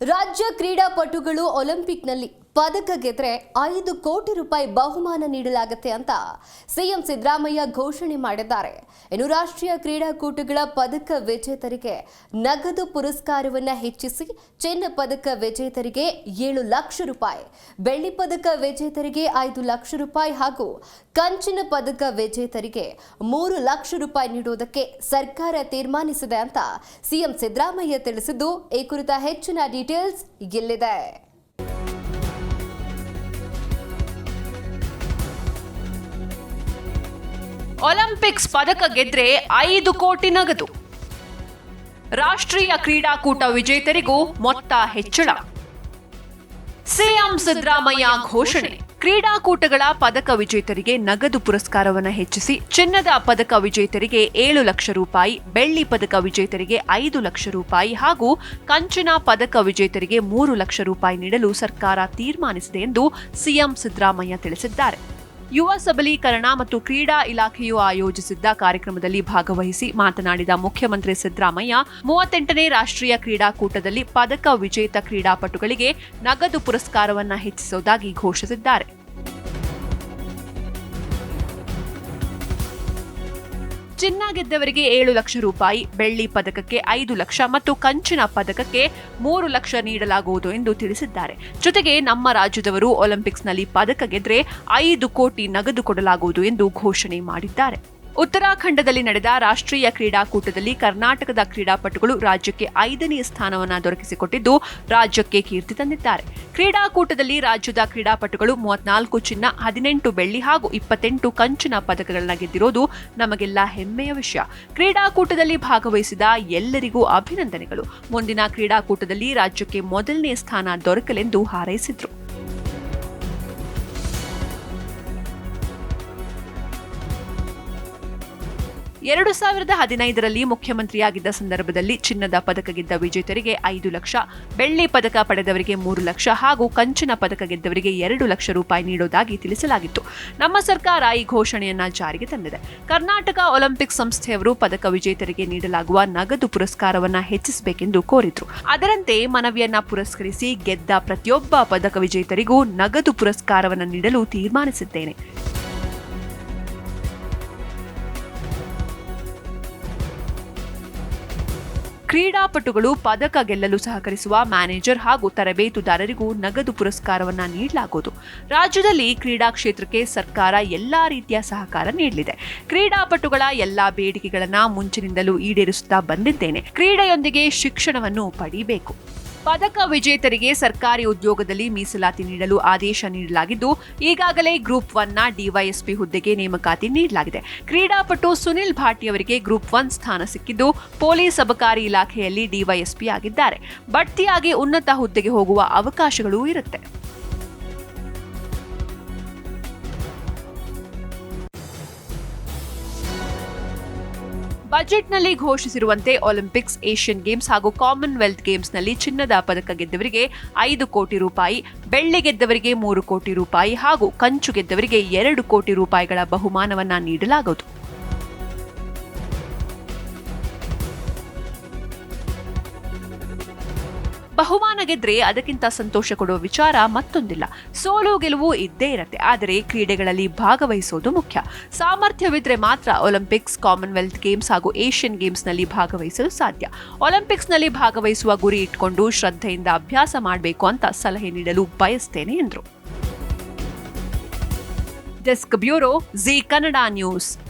ರಾಜ್ಯ ಕ್ರೀಡಾಪಟುಗಳು ಒಲಿಂಪಿಕ್ನಲ್ಲಿ ಪದಕ ಗೆದ್ರೆ ಐದು ಕೋಟಿ ರೂಪಾಯಿ ಬಹುಮಾನ ನೀಡಲಾಗುತ್ತೆ ಅಂತ ಸಿಎಂ ಸಿದ್ದರಾಮಯ್ಯ ಘೋಷಣೆ ಮಾಡಿದ್ದಾರೆ. ಇನ್ನು ರಾಷ್ಟ್ರೀಯ ಕ್ರೀಡಾಕೂಟಗಳ ಪದಕ ವಿಜೇತರಿಗೆ ನಗದು ಪುರಸ್ಕಾರವನ್ನು ಹೆಚ್ಚಿಸಿ ಚಿನ್ನ ಪದಕ ವಿಜೇತರಿಗೆ ಏಳು ಲಕ್ಷ ರೂಪಾಯಿ, ಬೆಳ್ಳಿ ಪದಕ ವಿಜೇತರಿಗೆ ಐದು ಲಕ್ಷ ರೂಪಾಯಿ ಹಾಗೂ ಕಂಚಿನ ಪದಕ ವಿಜೇತರಿಗೆ ಮೂರು ಲಕ್ಷ ರೂಪಾಯಿ ನೀಡುವುದಕ್ಕೆ ಸರ್ಕಾರ ತೀರ್ಮಾನಿಸಿದೆ ಅಂತ ಸಿಎಂ ಸಿದ್ದರಾಮಯ್ಯ ತಿಳಿಸಿದ್ದು. ಈ ಕುರಿತ ಹೆಚ್ಚಿನ ಡೀಟೇಲ್ಸ್ ಇಲ್ಲಿದೆ. ಒಲಿಂಪಿಕ್ಸ್ ಪದಕ ಗೆದ್ರೆ ಐದು ಕೋಟಿ ನಗದು. ರಾಷ್ಟ್ರೀಯ ಕ್ರೀಡಾಕೂಟ ವಿಜೇತರಿಗೂ ಮೊತ್ತ ಹೆಚ್ಚಳ. ಸಿಎಂ ಸಿದ್ದರಾಮಯ್ಯ ಘೋಷಣೆ. ಕ್ರೀಡಾಕೂಟಗಳ ಪದಕ ವಿಜೇತರಿಗೆ ನಗದು ಪುರಸ್ಕಾರವನ್ನು ಹೆಚ್ಚಿಸಿ ಚಿನ್ನದ ಪದಕ ವಿಜೇತರಿಗೆ ಏಳು ಲಕ್ಷ ರೂಪಾಯಿ, ಬೆಳ್ಳಿ ಪದಕ ವಿಜೇತರಿಗೆ ಐದು ಲಕ್ಷ ರೂಪಾಯಿ ಹಾಗೂ ಕಂಚಿನ ಪದಕ ವಿಜೇತರಿಗೆ ಮೂರು ಲಕ್ಷ ರೂಪಾಯಿ ನೀಡಲು ಸರ್ಕಾರ ತೀರ್ಮಾನಿಸಿದೆ ಎಂದು ಸಿಎಂ ಸಿದ್ದರಾಮಯ್ಯ ತಿಳಿಸಿದ್ದಾರೆ. ಯುವ ಸಬಲೀಕರಣ ಮತ್ತು ಕ್ರೀಡಾ ಇಲಾಖೆಯು ಆಯೋಜಿಸಿದ್ದ ಕಾರ್ಯಕ್ರಮದಲ್ಲಿ ಭಾಗವಹಿಸಿ ಮಾತನಾಡಿದ ಮುಖ್ಯಮಂತ್ರಿ ಸಿದ್ದರಾಮಯ್ಯ, ಮೂವತ್ತೆಂಟನೇ ರಾಷ್ಟ್ರೀಯ ಕ್ರೀಡಾಕೂಟದಲ್ಲಿ ಪದಕ ವಿಜೇತ ಕ್ರೀಡಾಪಟುಗಳಿಗೆ ನಗದು ಪುರಸ್ಕಾರವನ್ನು ಹೆಚ್ಚಿಸುವುದಾಗಿ ಘೋಷಿಸಿದ್ದಾರೆ. ಚಿನ್ನ ಗೆದ್ದವರಿಗೆ ಏಳು ಲಕ್ಷ ರೂಪಾಯಿ, ಬೆಳ್ಳಿ ಪದಕಕ್ಕೆ ಐದು ಲಕ್ಷ ಮತ್ತು ಕಂಚಿನ ಪದಕಕ್ಕೆ ಮೂರು ಲಕ್ಷ ನೀಡಲಾಗುವುದು ಎಂದು ತಿಳಿಸಿದ್ದಾರೆ. ಜೊತೆಗೆ ನಮ್ಮ ರಾಜ್ಯದವರು ಒಲಿಂಪಿಕ್ಸ್ನಲ್ಲಿ ಪದಕ ಗೆದ್ರೆ ಐದು ಕೋಟಿ ನಗದು ಕೊಡಲಾಗುವುದು ಎಂದು ಘೋಷಣೆ ಮಾಡಿದ್ದಾರೆ. ಉತ್ತರಾಖಂಡದಲ್ಲಿ ನಡೆದ ರಾಷ್ಟ್ರೀಯ ಕ್ರೀಡಾಕೂಟದಲ್ಲಿ ಕರ್ನಾಟಕದ ಕ್ರೀಡಾಪಟುಗಳು ರಾಜ್ಯಕ್ಕೆ ಐದನೇ ಸ್ಥಾನವನ್ನು ದೊರಕಿಸಿಕೊಟ್ಟಿದ್ದು, ರಾಜ್ಯಕ್ಕೆ ಕೀರ್ತಿ ತಂದಿದ್ದಾರೆ. ಕ್ರೀಡಾಕೂಟದಲ್ಲಿ ರಾಜ್ಯದ ಕ್ರೀಡಾಪಟುಗಳು ಮೂವತ್ನಾಲ್ಕು ಚಿನ್ನ, ಹದಿನೆಂಟು ಬೆಳ್ಳಿ ಹಾಗೂ ಇಪ್ಪತ್ತೆಂಟು ಕಂಚಿನ ಪದಕಗಳನ್ನ ಗೆದ್ದಿರೋದು ನಮಗೆಲ್ಲ ಹೆಮ್ಮೆಯ ವಿಷಯ. ಕ್ರೀಡಾಕೂಟದಲ್ಲಿ ಭಾಗವಹಿಸಿದ ಎಲ್ಲರಿಗೂ ಅಭಿನಂದನೆಗಳು. ಮುಂದಿನ ಕ್ರೀಡಾಕೂಟದಲ್ಲಿ ರಾಜ್ಯಕ್ಕೆ ಮೊದಲನೇ ಸ್ಥಾನ ದೊರಕಲೆಂದು ಹಾರೈಸಿದ್ರು. ಎರಡು ಸಾವಿರದ ಹದಿನೈದರಲ್ಲಿ ಮುಖ್ಯಮಂತ್ರಿಯಾಗಿದ್ದ ಸಂದರ್ಭದಲ್ಲಿ ಚಿನ್ನದ ಪದಕ ಗೆದ್ದ ವಿಜೇತರಿಗೆ ಐದು ಲಕ್ಷ, ಬೆಳ್ಳಿ ಪದಕ ಪಡೆದವರಿಗೆ ಮೂರು ಲಕ್ಷ ಹಾಗೂ ಕಂಚಿನ ಪದಕ ಗೆದ್ದವರಿಗೆ ಎರಡು ಲಕ್ಷ ರೂಪಾಯಿ ನೀಡುವುದಾಗಿ ತಿಳಿಸಲಾಗಿತ್ತು. ನಮ್ಮ ಸರ್ಕಾರ ಈ ಘೋಷಣೆಯನ್ನ ಜಾರಿಗೆ ತಂದಿದೆ. ಕರ್ನಾಟಕ ಒಲಿಂಪಿಕ್ ಸಂಸ್ಥೆಯವರು ಪದಕ ವಿಜೇತರಿಗೆ ನೀಡಲಾಗುವ ನಗದು ಪುರಸ್ಕಾರವನ್ನ ಹೆಚ್ಚಿಸಬೇಕೆಂದು ಕೋರಿದ್ರು. ಅದರಂತೆ ಮನವಿಯನ್ನ ಪುರಸ್ಕರಿಸಿ ಗೆದ್ದ ಪ್ರತಿಯೊಬ್ಬ ಪದಕ ವಿಜೇತರಿಗೂ ನಗದು ಪುರಸ್ಕಾರವನ್ನು ನೀಡಲು ತೀರ್ಮಾನಿಸಿದ್ದೇನೆ. ಕ್ರೀಡಾಪಟುಗಳು ಪದಕ ಗೆಲ್ಲಲು ಸಹಕರಿಸುವ ಮ್ಯಾನೇಜರ್ ಹಾಗೂ ತರಬೇತುದಾರರಿಗೂ ನಗದು ಪುರಸ್ಕಾರವನ್ನು ನೀಡಲಾಗುವುದು. ರಾಜ್ಯದಲ್ಲಿ ಕ್ರೀಡಾ ಕ್ಷೇತ್ರಕ್ಕೆ ಸರ್ಕಾರ ಎಲ್ಲ ರೀತಿಯ ಸಹಕಾರ ನೀಡಲಿದೆ. ಕ್ರೀಡಾಪಟುಗಳ ಎಲ್ಲಾ ಬೇಡಿಕೆಗಳನ್ನು ಮುಂಚಿನಿಂದಲೂ ಈಡೇರಿಸುತ್ತಾ ಬಂದಿದ್ದೇನೆ. ಕ್ರೀಡೆಯೊಂದಿಗೆ ಶಿಕ್ಷಣವನ್ನು ಪಡಿಬೇಕು. ಪದಕ ವಿಜೇತರಿಗೆ ಸರ್ಕಾರಿ ಉದ್ಯೋಗದಲ್ಲಿ ಮೀಸಲಾತಿ ನೀಡಲು ಆದೇಶ ನೀಡಲಾಗಿದ್ದು, ಈಗಾಗಲೇ ಗ್ರೂಪ್ ಒನ್ನ ಡಿವೈಎಸ್ಪಿ ಹುದ್ದೆಗೆ ನೇಮಕಾತಿ ನೀಡಲಾಗಿದೆ. ಕ್ರೀಡಾಪಟು ಸುನಿಲ್ ಭಾಟಿ ಅವರಿಗೆ ಗ್ರೂಪ್ ಒನ್ ಸ್ಥಾನ ಸಿಕ್ಕಿದ್ದು, ಪೊಲೀಸ್ ಅಬಕಾರಿ ಇಲಾಖೆಯಲ್ಲಿ ಡಿವೈಎಸ್ಪಿ ಆಗಿದ್ದಾರೆ. ಬಡ್ತಿಯಾಗಿ ಉನ್ನತ ಹುದ್ದೆಗೆ ಹೋಗುವ ಅವಕಾಶಗಳೂ ಇರುತ್ತೆ. ಬಜೆಟ್ನಲ್ಲಿ ಘೋಷಿಸಿರುವಂತೆ ಒಲಿಂಪಿಕ್ಸ್, ಏಷ್ಯನ್ ಗೇಮ್ಸ್ ಹಾಗೂ ಕಾಮನ್ವೆಲ್ತ್ ಗೇಮ್ಸ್ನಲ್ಲಿ ಚಿನ್ನದ ಪದಕ ಗೆದ್ದವರಿಗೆ ಐದು ಕೋಟಿ ರೂಪಾಯಿ, ಬೆಳ್ಳಿ ಗೆದ್ದವರಿಗೆ ಮೂರು ಕೋಟಿ ರೂಪಾಯಿ ಹಾಗೂ ಕಂಚು ಗೆದ್ದವರಿಗೆ ಎರಡು ಕೋಟಿ ರೂಪಾಯಿಗಳ ಬಹುಮಾನವನ್ನು ನೀಡಲಾಗುವುದು. ಬಹುಮಾನ ಗೆದ್ರೆ ಅದಕ್ಕಿಂತ ಸಂತೋಷ ಕೊಡುವ ವಿಚಾರ ಮತ್ತೊಂದಿಲ್ಲ. ಸೋಲು ಗೆಲುವು ಇದ್ದೇ ಇರತ್ತೆ. ಆದರೆ ಕ್ರೀಡೆಗಳಲ್ಲಿ ಭಾಗವಹಿಸೋದು ಮುಖ್ಯ. ಸಾಮರ್ಥ್ಯವಿದ್ರೆ ಮಾತ್ರ ಒಲಿಂಪಿಕ್ಸ್, ಕಾಮನ್ವೆಲ್ತ್ ಗೇಮ್ಸ್ ಹಾಗೂ ಏಷ್ಯನ್ ಗೇಮ್ಸ್ನಲ್ಲಿ ಭಾಗವಹಿಸಲು ಸಾಧ್ಯ. ಒಲಿಂಪಿಕ್ಸ್ನಲ್ಲಿ ಭಾಗವಹಿಸುವ ಗುರಿ ಇಟ್ಕೊಂಡು ಶ್ರದ್ಧೆಯಿಂದ ಅಭ್ಯಾಸ ಮಾಡಬೇಕು ಅಂತ ಸಲಹೆ ನೀಡಲು ಬಯಸ್ತೇನೆ ಎಂದರು. Desk bureau Zee Kannada news.